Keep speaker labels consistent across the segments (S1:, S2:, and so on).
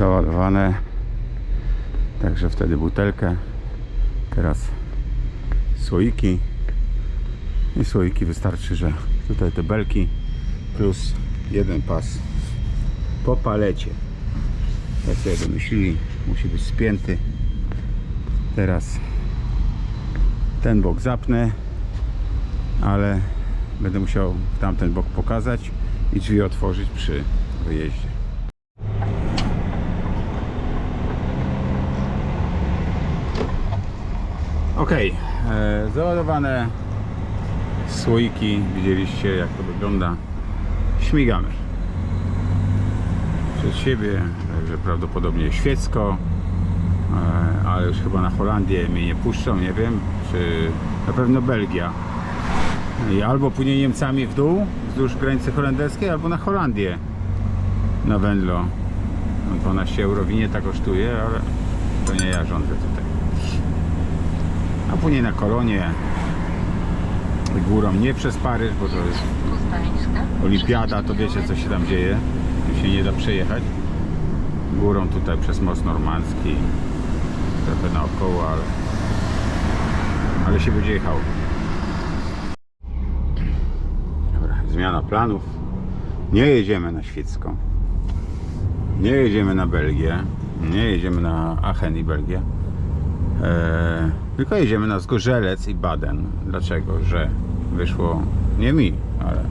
S1: załadowane. Także wtedy butelkę. Teraz słoiki. I słoiki wystarczy, że tutaj te belki plus jeden pas po palecie. Tak sobie wymyślili, musi być spięty. Teraz ten bok zapnę, ale będę musiał tamten bok pokazać i drzwi otworzyć przy wyjeździe. Ok, e, załadowane słoiki, widzieliście jak to wygląda. Śmigamy przed siebie, także prawdopodobnie świecko, e, ale już chyba na Holandię mnie nie puszczą, nie wiem, czy na pewno Belgia. I albo płynie Niemcami w dół wzdłuż granicy holenderskiej, albo na Holandię na wędlo. No, 12 euro winie kosztuje, ale to nie ja rządzę tutaj. A później na kolonie górą nie przez Paryż, bo to jest Olimpiada, to wiecie co się tam dzieje. Tu się nie da przejechać. Górą tutaj przez most normandzki. Trochę naokoło, ale, ale się będzie jechało. Dobra, zmiana planów. Nie jedziemy na Świecką. Nie jedziemy na Belgię. Nie jedziemy na Aachen i Belgię. Eee, tylko jedziemy na Zgorzelec i Baden. Dlaczego? Że wyszło nie mi, ale e,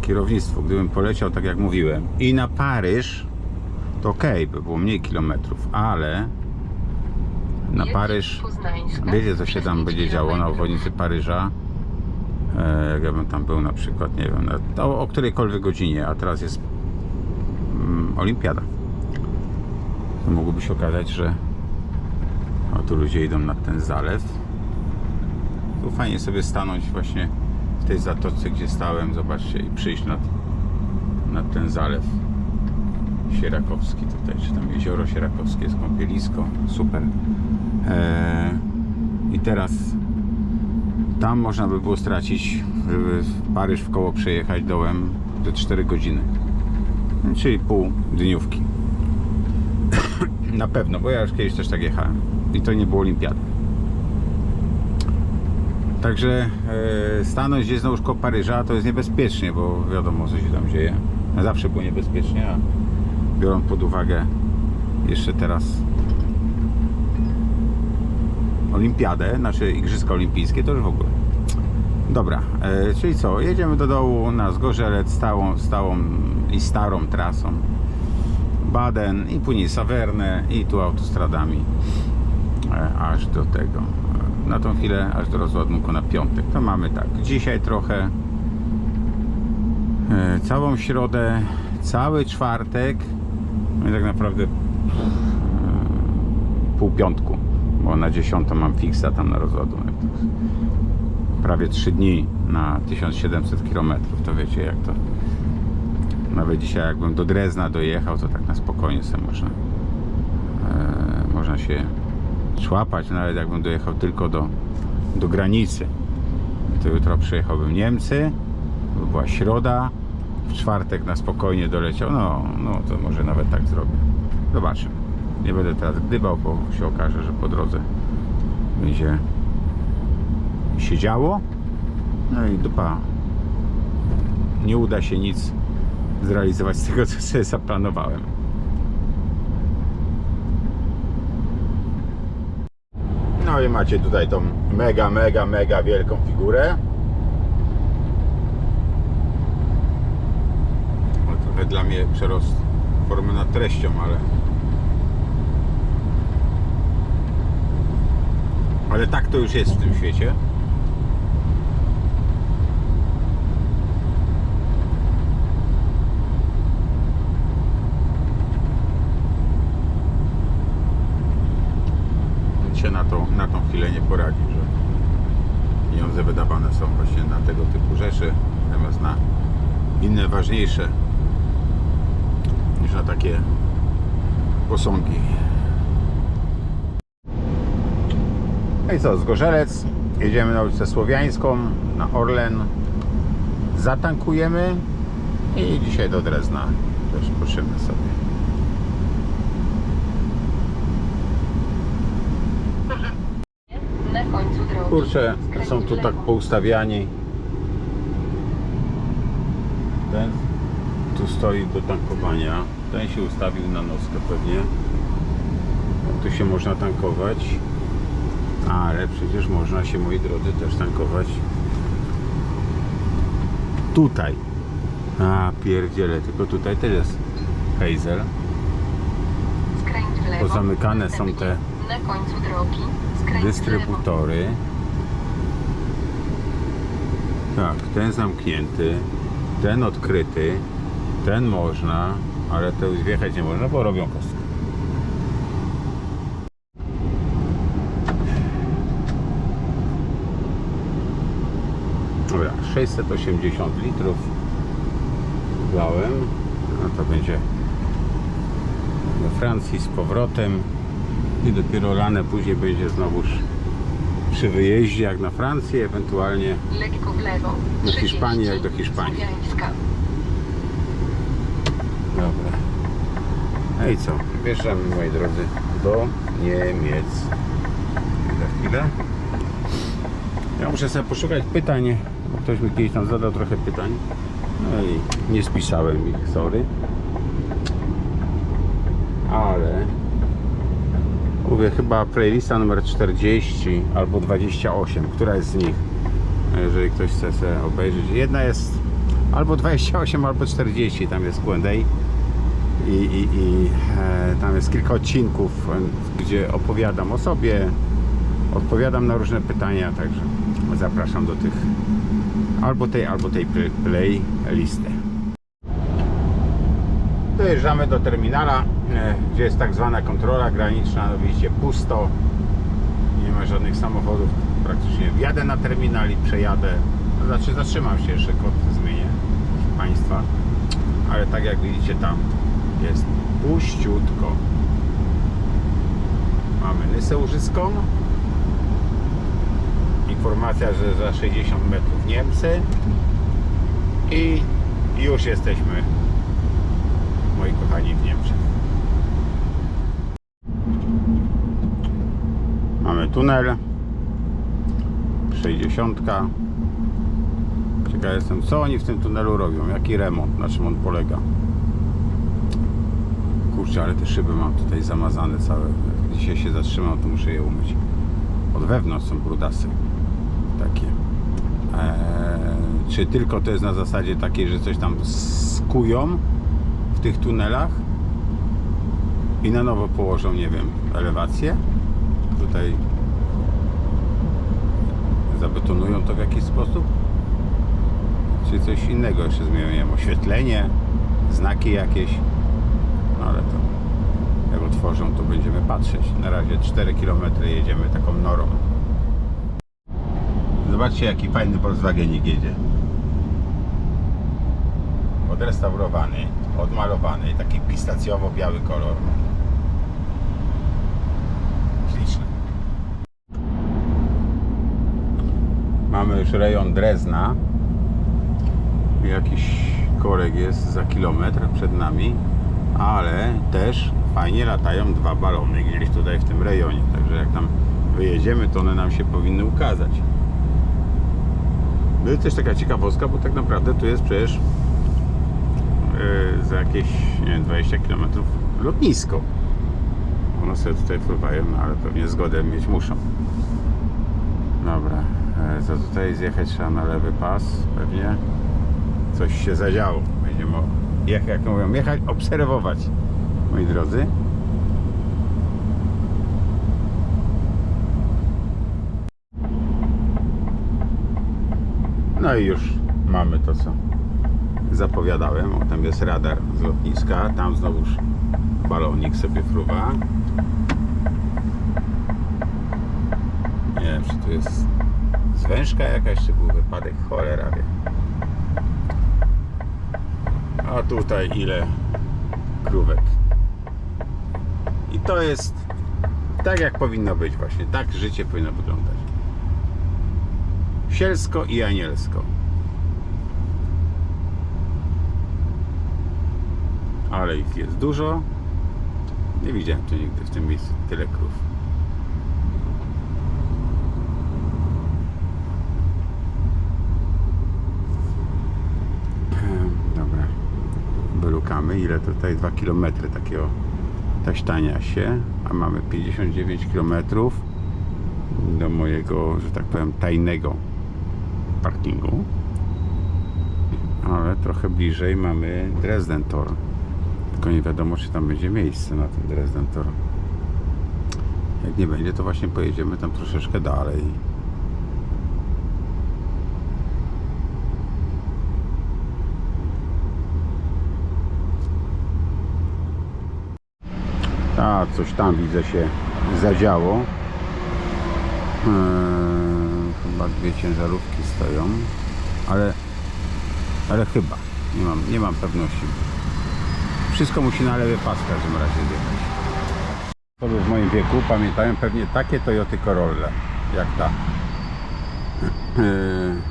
S1: kierownictwo. Gdybym poleciał tak jak mówiłem i na Paryż, to ok, by było mniej kilometrów, ale na Paryż, wiecie co się tam będzie działo na obwodnicy Paryża? E, Jak ja bym tam był na przykład, nie wiem, na, o, o którejkolwiek godzinie, a teraz jest mm, olimpiada. To mogłoby się okazać, że o, tu ludzie idą nad ten zalew. Tu fajnie sobie stanąć właśnie w tej zatoce, gdzie stałem, zobaczcie, i przyjść nad, nad ten zalew Sierakowski tutaj, czy tam jezioro Sierakowskie, jest kąpielisko, super. Eee, I teraz tam można by było stracić, żeby Paryż w koło przejechać dołem te 4 godziny. Czyli pół dniówki. Na pewno, bo ja już kiedyś też tak jechałem. I to nie było olimpiady. Także e, stanąć gdzieś na łóżko Paryża to jest niebezpiecznie, bo wiadomo co się tam dzieje. Zawsze było niebezpiecznie, a biorąc pod uwagę jeszcze teraz olimpiadę, znaczy Igrzyska Olimpijskie, to już w ogóle. Dobra, e, czyli co? Jedziemy do dołu na Zgorzelec stałą, stałą i starą trasą. Baden i później Saverne i tu autostradami aż do tego. e, Na tą chwilę aż do rozładunku na piątek. To mamy tak. Dzisiaj trochę e, całą środę, cały czwartek, no i tak naprawdę e, pół piątku, bo na dziesiątą mam fixa tam na rozładunek. Prawie 3 dni na 1700 km, to wiecie jak to nawet dzisiaj jakbym do Drezna dojechał, to tak na spokojnie sobie można e, można się człapać, nawet jakbym dojechał tylko do, do granicy. To jutro przejechałbym Niemcy, by była środa, w czwartek na spokojnie doleciał, no, no to może nawet tak zrobię. Zobaczymy. Nie będę teraz gdybał, bo się okaże, że po drodze będzie się działo. No i dupa. Nie uda się nic zrealizować z tego, co sobie zaplanowałem. No i macie tutaj tą mega, mega, mega wielką figurę. Trochę dla mnie przerost formy nad treścią, ale ale tak to już jest w tym świecie. Nic się na, to, na tą chwilę nie poradzi, że pieniądze wydawane są właśnie na tego typu rzeczy, zamiast na inne ważniejsze niż na takie posągi. No i co, Zgorzelec, jedziemy na ulicę Słowiańską, na Orlen, zatankujemy i dzisiaj do Drezna też poczymy sobie.
S2: Na końcu drogi.
S1: Kurczę, są tu tak poustawiani. Ten tu stoi do tankowania. Ten się ustawił na nockę pewnie. Tu się można tankować. Ale przecież można się, moi drodzy, też tankować tutaj. A, pierdziele, tylko tutaj też jest Hazel. Pozamykane są te dystrybutory. Tak, ten zamknięty, ten odkryty, ten można, ale to już wjechać nie można, bo robią kostkę. Dobra, 680 litrów wlałem, no to będzie do Francji z powrotem i dopiero lane później będzie znowuż przy wyjeździe jak na Francję, ewentualnie
S2: Lekko w lewo.
S1: Do
S2: 30.
S1: Hiszpanii, jak do Hiszpanii.
S2: Słowiańska.
S1: Dobra. No i co? Wjeżdżamy, moi drodzy, do Niemiec. Za chwilę. Ja muszę sobie poszukać pytań, bo ktoś mi kiedyś tam zadał trochę pytań. No i nie spisałem ich, sorry. Ale chyba playlista numer 40 albo 28, która jest z nich, jeżeli ktoś chce sobie obejrzeć. Jedna jest albo 28, albo 40, tam jest Q&A i, i, i e, tam jest kilka odcinków, e, gdzie opowiadam o sobie, odpowiadam na różne pytania, także zapraszam do tych albo tej, albo tej pl- playlisty. Dojeżdżamy do terminala, e, gdzie jest tak zwana kontrola graniczna. No widzicie, pusto, nie ma żadnych samochodów. Praktycznie wjadę na terminal i przejadę. To znaczy, zatrzymam się jeszcze, kod zmienię proszę Państwa. Ale tak jak widzicie, tam jest puściutko. Mamy Nysę Łużyską. Informacja, że za 60 metrów Niemcy. I już jesteśmy moi kochani w Niemczech. Mamy tunel 60. Ciekaw jestem, co oni w tym tunelu robią, jaki remont, na czym on polega. Kurczę, ale te szyby mam tutaj zamazane całe. Dzisiaj się zatrzymam, to muszę je umyć. Od wewnątrz są brudasy. Takie. Eee, czy tylko to jest na zasadzie takiej, że coś tam skują tych tunelach i na nowo położą, nie wiem, elewację. Tutaj zabetonują to w jakiś sposób. Czy coś innego jeszcze zmienią, oświetlenie, znaki jakieś. No ale to jak otworzą, to będziemy patrzeć. Na razie 4 km jedziemy taką norą. Zobaczcie, jaki fajny Volkswagenik jedzie odrestaurowany, odmalowany, taki pistacjowo-biały kolor. Śliczny. Mamy już rejon Drezna. Jakiś korek jest za kilometr przed nami, ale też fajnie latają dwa balony gdzieś tutaj w tym rejonie. Także jak tam wyjedziemy, to one nam się powinny ukazać. No i też taka ciekawostka, bo tak naprawdę tu jest przecież za jakieś nie wiem, 20 km lotnisko. One sobie tutaj pływają, no ale pewnie zgodę mieć muszą. Dobra, e, co tutaj zjechać trzeba na lewy pas, pewnie coś się zadziało. Będziemy, jak, jak mówią, jechać, obserwować, moi drodzy. No i już mamy to, co zapowiadałem. O, tam jest radar z lotniska. Tam znowuż balonik sobie fruwa. Nie wiem, czy tu jest zwężka jakaś, czy był wypadek, cholera wie. A tutaj ile krówek. I to jest tak, jak powinno być właśnie. Tak życie powinno wyglądać. Sielsko i anielsko. Ale ich jest dużo. Nie widziałem tu nigdy w tym miejscu tyle krów. Em, Dobra, wylukamy ile tutaj 2 km takiego taśtania się, a mamy 59 km do mojego, że tak powiem, tajnego parkingu. Ale trochę bliżej mamy Dresden Tor. Tylko nie wiadomo, czy tam będzie miejsce na tym Dresden. Jak nie będzie, to właśnie pojedziemy tam troszeczkę dalej. A, coś tam widzę się zadziało. Eee, chyba dwie ciężarówki stoją, ale, ale chyba, nie mam, nie mam pewności. Wszystko musi na lewy pas w każdym razie zjechać. Osoby w moim wieku pamiętają pewnie takie Toyoty Corolla, jak ta. Eee,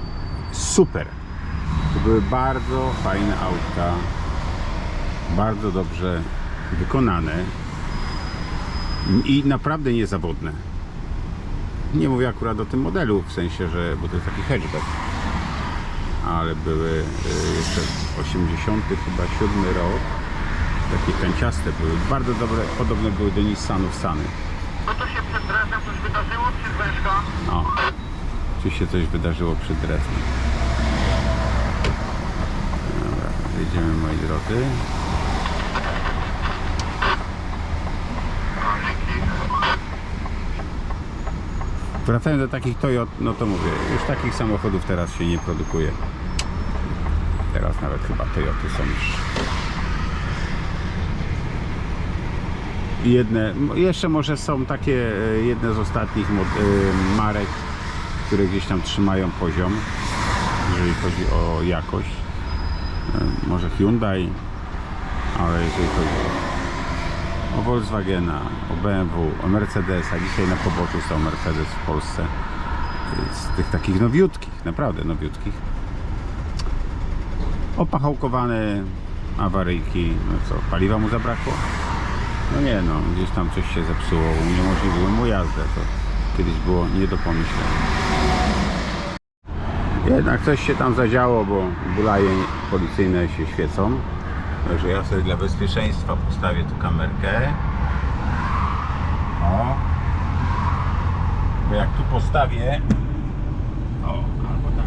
S1: super. To były bardzo fajne autka, bardzo dobrze wykonane i naprawdę niezawodne. Nie mówię akurat o tym modelu, w sensie, że, bo to jest taki hatchback, ale były y, jeszcze w 80 chyba 7 rok, takie kanciaste były, bardzo dobre, podobne były do Nissanów Sany.
S3: No to się przed razem coś wydarzyło, czy weszka?
S1: O, czy się coś wydarzyło przy Dresden. Dobra, jedziemy moi drodzy. Wracając do takich Toyot, no to mówię, już takich samochodów teraz się nie produkuje. Teraz nawet chyba Toyoty są już jedne, jeszcze może są takie e, jedne z ostatnich e, marek, które gdzieś tam trzymają poziom, jeżeli chodzi o jakość. E, Może Hyundai, ale jeżeli chodzi o, Volkswagena, o BMW, o Mercedesa, dzisiaj na poboczu są Mercedes w Polsce, z tych takich nowiutkich, naprawdę nowiutkich. Opachałkowane awaryjki, no co, paliwa mu zabrakło? No nie no, gdzieś tam coś się zepsuło, uniemożliwiło mu jazdę, to kiedyś było nie do pomyślenia. Jednak coś się tam zadziało, bo bulaje policyjne się świecą. Także ja sobie dla bezpieczeństwa postawię tu kamerkę. O. Bo jak tu postawię... O, albo tak.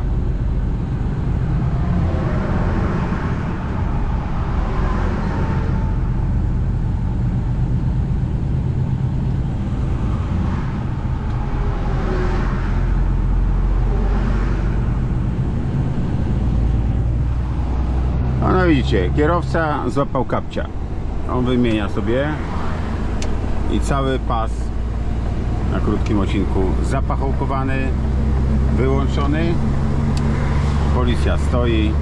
S1: A no widzicie, kierowca złapał kapcia. On wymienia sobie i cały pas na krótkim odcinku zapachołkowany, wyłączony. Policja stoi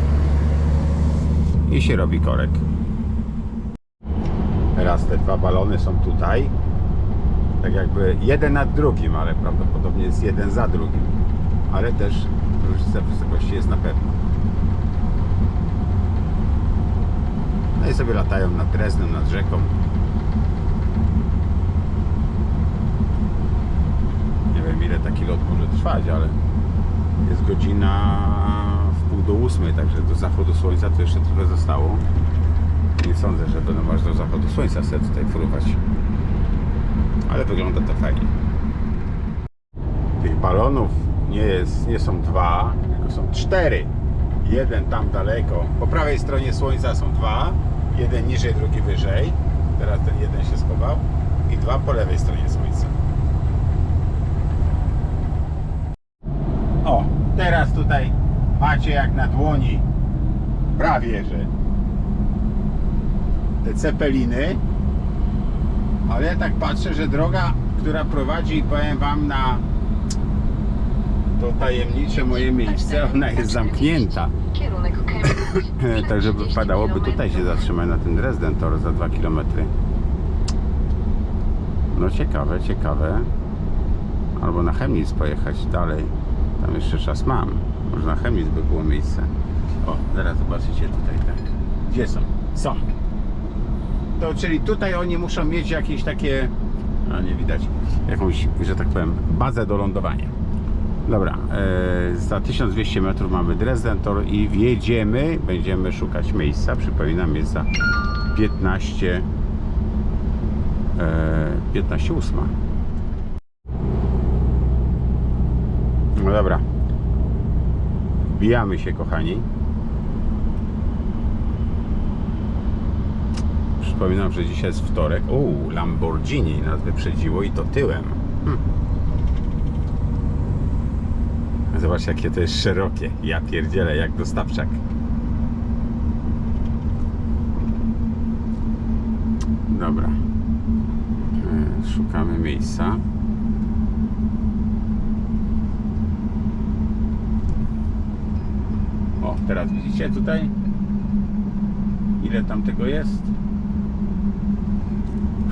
S1: i się robi korek. Teraz te dwa balony są tutaj. Tak jakby jeden nad drugim, ale prawdopodobnie jest jeden za drugim. Ale też różnica wysokości jest na pewno. No i sobie latają nad Dresden, nad rzeką. Nie wiem ile taki lot może trwać, ale jest godzina w pół do ósmej, także do zachodu słońca to jeszcze trochę zostało. Nie sądzę, że będą aż do zachodu słońca sobie tutaj fruwać. Ale wygląda to fajnie. Tych balonów nie, jest, nie są dwa, tylko są cztery. Jeden tam daleko. Po prawej stronie słońca są dwa. Jeden niżej, drugi wyżej. Teraz ten jeden się schował. I dwa po lewej stronie słońca. O, teraz tutaj macie jak na dłoni. Prawie, że te cepeliny. Ale ja tak patrzę, że droga, która prowadzi, powiem Wam, na to tajemnicze moje miejsce, ona jest zamknięta. Także
S2: 40
S1: wypadałoby tutaj się zatrzymać na ten Dresden Tor za 2 km. No ciekawe, ciekawe. Albo na Chemnitz pojechać dalej. Tam jeszcze czas mam. Może na Chemnitz by było miejsce. O, zaraz zobaczycie tutaj tak. Gdzie są? Są. To czyli tutaj oni muszą mieć jakieś takie, a nie widać, jakąś, że tak powiem, bazę do lądowania. Dobra, e, za 1200 metrów mamy Dresden Tor i wjedziemy, będziemy szukać miejsca. Przypominam, jest za 15, e, 15 ósma. No dobra. Wbijamy się, kochani. Przypominam, że dzisiaj jest wtorek. O, Lamborghini nas wyprzedziło i to tyłem. Hm. Zobacz, jakie to jest szerokie. Ja pierdzielę, jak dostawczak. Dobra. E, Szukamy miejsca. O, teraz widzicie tutaj? Ile tam tego jest?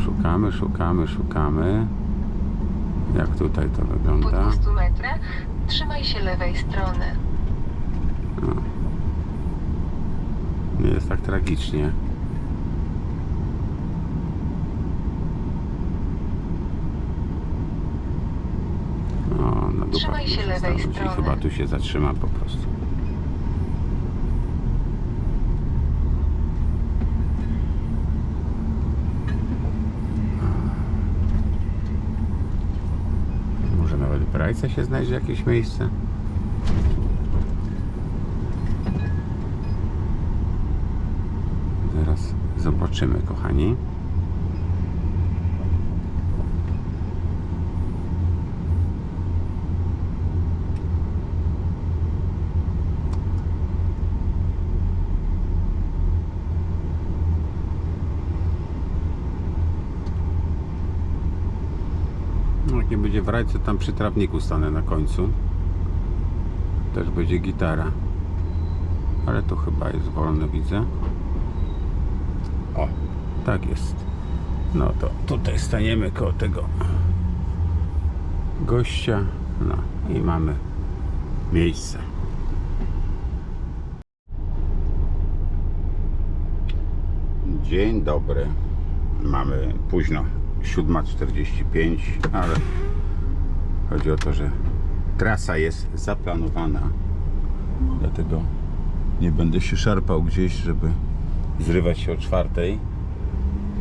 S1: Szukamy, szukamy, szukamy. Jak tutaj to
S2: Po
S1: wygląda?
S2: 200 metrach trzymaj się lewej strony.
S1: Nie jest tak tragicznie. O, na
S2: Trzymaj się lewej strony.
S1: Chyba tu się zatrzymam po prostu. Może rajce się znajdzie jakieś miejsce? Zaraz zobaczymy, kochani. No, jak nie będzie w rajce, tam przy trawniku stanę na końcu. Też będzie gitara. Ale to chyba jest wolne, widzę. O, tak jest. No to tutaj staniemy koło tego gościa. No i mamy miejsce. Dzień dobry. Mamy późno 7.45, ale chodzi o to, że trasa jest zaplanowana. Dlatego nie będę się szarpał gdzieś, żeby zrywać się o czwartej,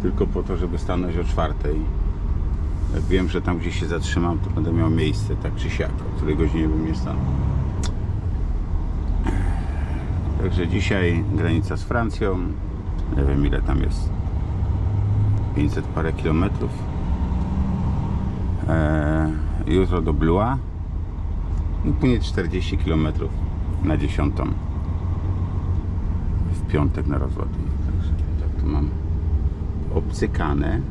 S1: tylko po to, żeby stanąć o czwartej. Jak wiem, że tam gdzie się zatrzymam, to będę miał miejsce, tak czy siak, o której godzinie bym nie stanął. Także dzisiaj granica z Francją. Nie wiem ile tam jest. 500 parę kilometrów. Eee, jutro do Blua. I później 40 kilometrów na dziesiątą w piątek na rozładunek. Także tak to mam obcykane.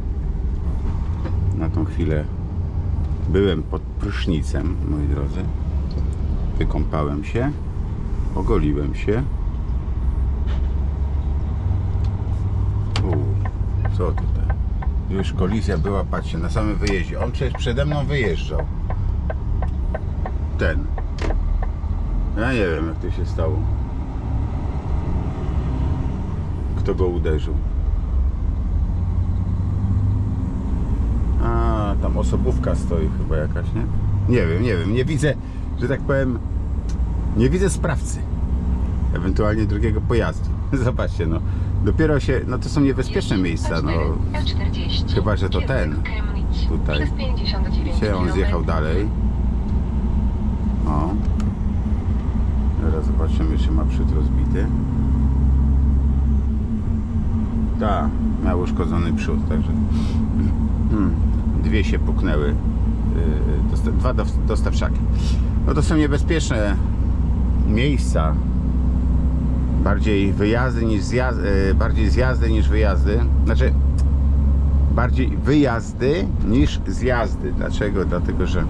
S1: Na tą chwilę byłem pod prysznicem, moi drodzy. Wykąpałem się, ogoliłem się. U, co tutaj? Już kolizja była, patrzcie, na samym wyjeździe. On przecież przede mną wyjeżdżał. Ten. Ja nie wiem, jak to się stało. Kto go uderzył? A, tam osobówka stoi chyba jakaś, nie? Nie wiem, nie wiem. Nie widzę, że tak powiem, nie widzę sprawcy. Ewentualnie drugiego pojazdu. Zobaczcie, no. Dopiero się, no to są niebezpieczne miejsca, no.
S2: E40.
S1: Chyba, że to ten. Tutaj.
S2: Przez 59
S1: Gdzie on zjechał dalej? O. Teraz zobaczymy, czy ma przód rozbity. Tak, miał uszkodzony przód, także hmm, dwie się puknęły. Yy, dwa dost- dostawczaki. No to są niebezpieczne miejsca. Bardziej wyjazdy niż zjazdy, bardziej zjazdy niż wyjazdy. Znaczy, bardziej wyjazdy niż zjazdy. Dlaczego? Dlatego, że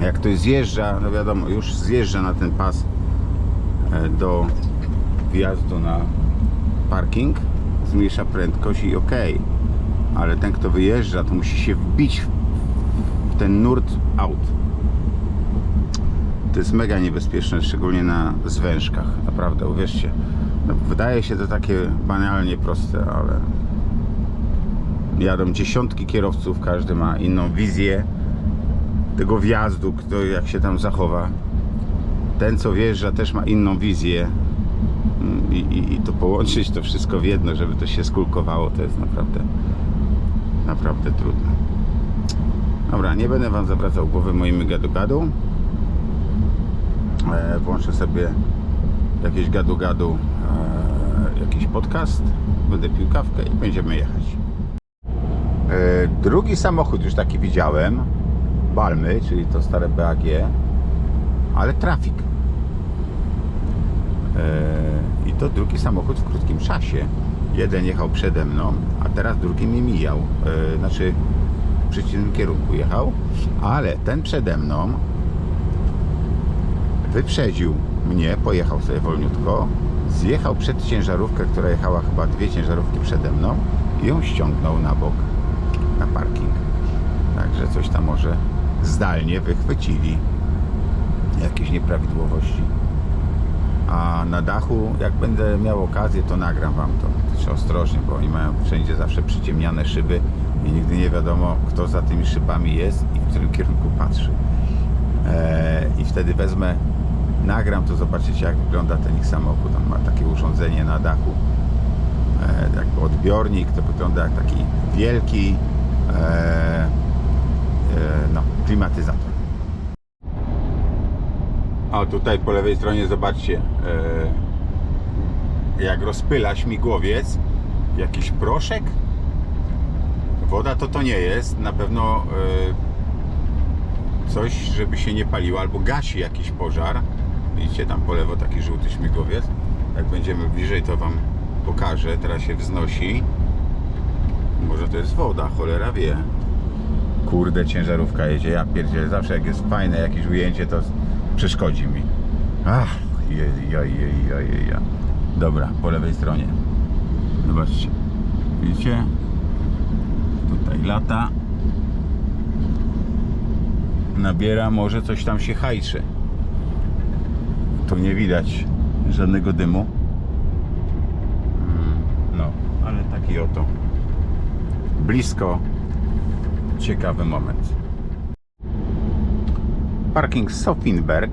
S1: jak ktoś zjeżdża, no wiadomo, już zjeżdża na ten pas e, do wjazdu na parking, zmniejsza prędkość i ok. Ale ten, kto wyjeżdża, to musi się wbić w ten nurt aut. To jest mega niebezpieczne, szczególnie na zwężkach. Naprawdę, uwierzcie. No, wydaje się to takie banalnie proste, ale Jadą dziesiątki kierowców, każdy ma inną wizję tego wjazdu, kto jak się tam zachowa. Ten co wjeżdża też ma inną wizję. Mm, I, i, I to połączyć to wszystko w jedno, żeby to się skulkowało, to jest naprawdę naprawdę trudne. Dobra, nie będę Wam zawracał głowy moimi gadu-gadu. E, włączę sobie jakieś gadu-gadu, e, jakiś podcast, będę pił kawkę i będziemy jechać. E, drugi samochód już taki widziałem, Balmy, czyli to stare BAG, ale trafik. I to drugi samochód w krótkim czasie. Jeden jechał przede mną, a teraz drugi mnie mijał. Znaczy w przeciwnym kierunku jechał, ale ten przede mną wyprzedził mnie, pojechał sobie wolniutko, zjechał przed ciężarówkę, która jechała chyba dwie ciężarówki przede mną i ją ściągnął na bok, na parking. Także coś tam może zdalnie wychwycili jakieś nieprawidłowości. A na dachu, jak będę miał okazję, to nagram Wam to. Trzeba ostrożnie, bo oni mają wszędzie zawsze przyciemniane szyby i nigdy nie wiadomo, kto za tymi szybami jest i w którym kierunku patrzy. Eee, I wtedy wezmę, nagram to, zobaczycie jak wygląda ten ich samochód. On ma takie urządzenie na dachu, eee, jakby odbiornik, to wygląda jak taki wielki eee, eee, no, klimatyzator. A tutaj po lewej stronie zobaczcie e, jak rozpyla śmigłowiec jakiś proszek woda to to nie jest na pewno e, coś żeby się nie paliło albo gasi jakiś pożar widzicie tam po lewo taki żółty śmigłowiec. Jak będziemy bliżej to wam pokażę. Teraz się wznosi. Może to jest woda cholera wie. Kurde ciężarówka jedzie. Ja pierdzielę. Zawsze jak jest fajne jakieś ujęcie to przeszkodzi mi. Ach jej, jej, jej, jej, jej. dobra po lewej stronie. Zobaczcie. Widzicie? Tutaj lata. Nabiera może coś tam się hajczy tu nie widać żadnego dymu Mm, no ale taki oto blisko ciekawy moment. Parking Sofinberg.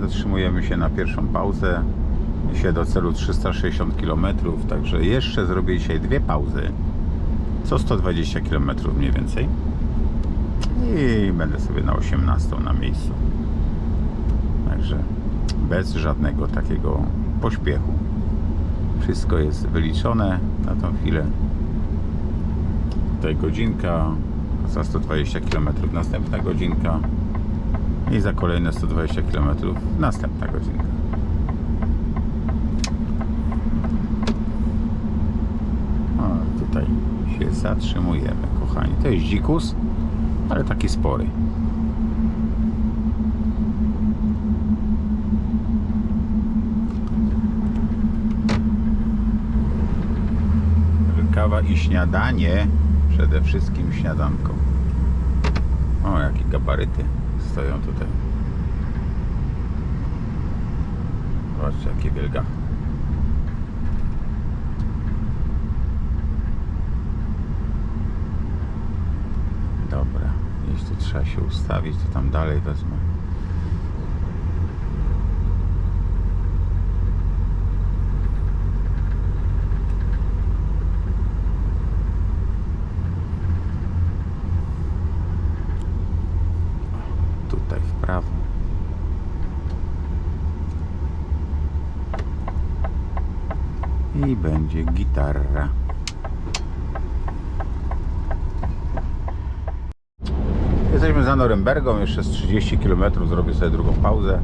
S1: Zatrzymujemy się na pierwszą pauzę. Się do celu 360 km, także jeszcze zrobię dzisiaj dwie pauzy. Co 120 km mniej więcej. I będę sobie na 18 na miejscu. Także bez żadnego takiego pośpiechu. Wszystko jest wyliczone na tą chwilę tutaj godzinka, za 120 km następna godzinka i za kolejne 120 km następna godzinka. Tutaj się zatrzymujemy, kochani. To jest dzikus, ale taki spory. Kawa i śniadanie przede wszystkim śniadanką. O, jakie gabaryty stoją tutaj. Zobaczcie, jakie wielga. Dobra, jeśli trzeba się ustawić, to tam dalej wezmę. tutaj w prawo. I będzie gitarra. Jesteśmy za Norymbergą, jeszcze z 30 km zrobię sobie drugą pauzę,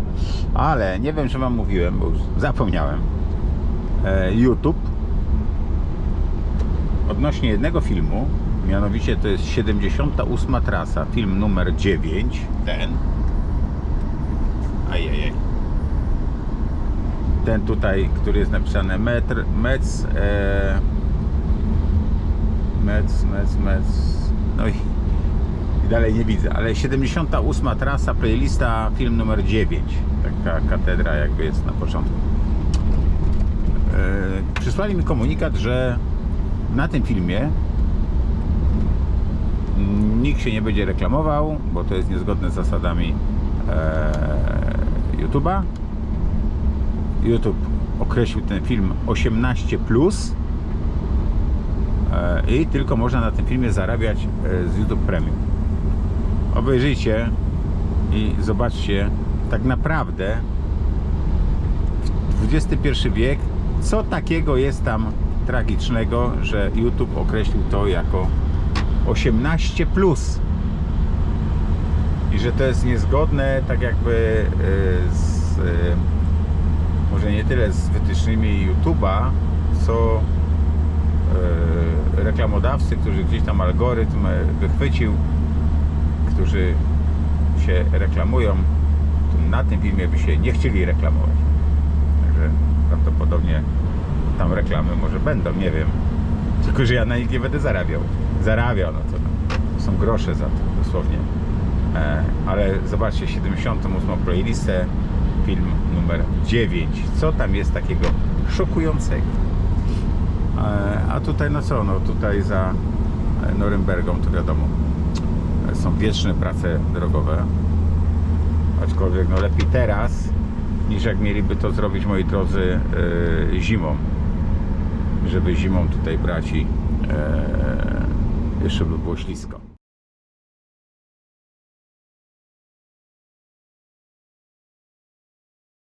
S1: ale nie wiem, czy Wam mówiłem, bo już zapomniałem. E, YouTube odnośnie jednego filmu, mianowicie to jest 78 trasa, film numer 9, ten. Ajajaj. Ten tutaj, który jest napisany metr, mec, e, mec, mec, mec, no i, i dalej nie widzę, ale 78 trasa, playlista, film numer 9. Taka katedra jakby jest na początku. E, przysłali mi komunikat, że na tym filmie nikt się nie będzie reklamował, bo to jest niezgodne z zasadami e, YouTube'a. YouTube określił ten film 18 plus e, i tylko można na tym filmie zarabiać e, z YouTube Premium. Obejrzyjcie i zobaczcie tak naprawdę w XXI wiek co takiego jest tam tragicznego, że YouTube określił to jako 18 plus i że to jest niezgodne tak jakby e, z może nie tyle z wytycznymi YouTube'a, co e, reklamodawcy, którzy gdzieś tam algorytm e, wychwycił, którzy się reklamują, to na tym filmie by się nie chcieli reklamować. Także prawdopodobnie tam reklamy może będą, nie wiem. Tylko, że ja na nich nie będę zarabiał. Zarabiał, no to, to są grosze za to, dosłownie. E, ale zobaczcie, 78 playlistę, film numer 9. Co tam jest takiego szokującego? E, a tutaj, no co, no tutaj za Norymbergą to wiadomo, są wieczne prace drogowe. Aczkolwiek no lepiej teraz, niż jak mieliby to zrobić, moi drodzy, e, zimą. Żeby zimą tutaj brać e, jeszcze by było ślisko.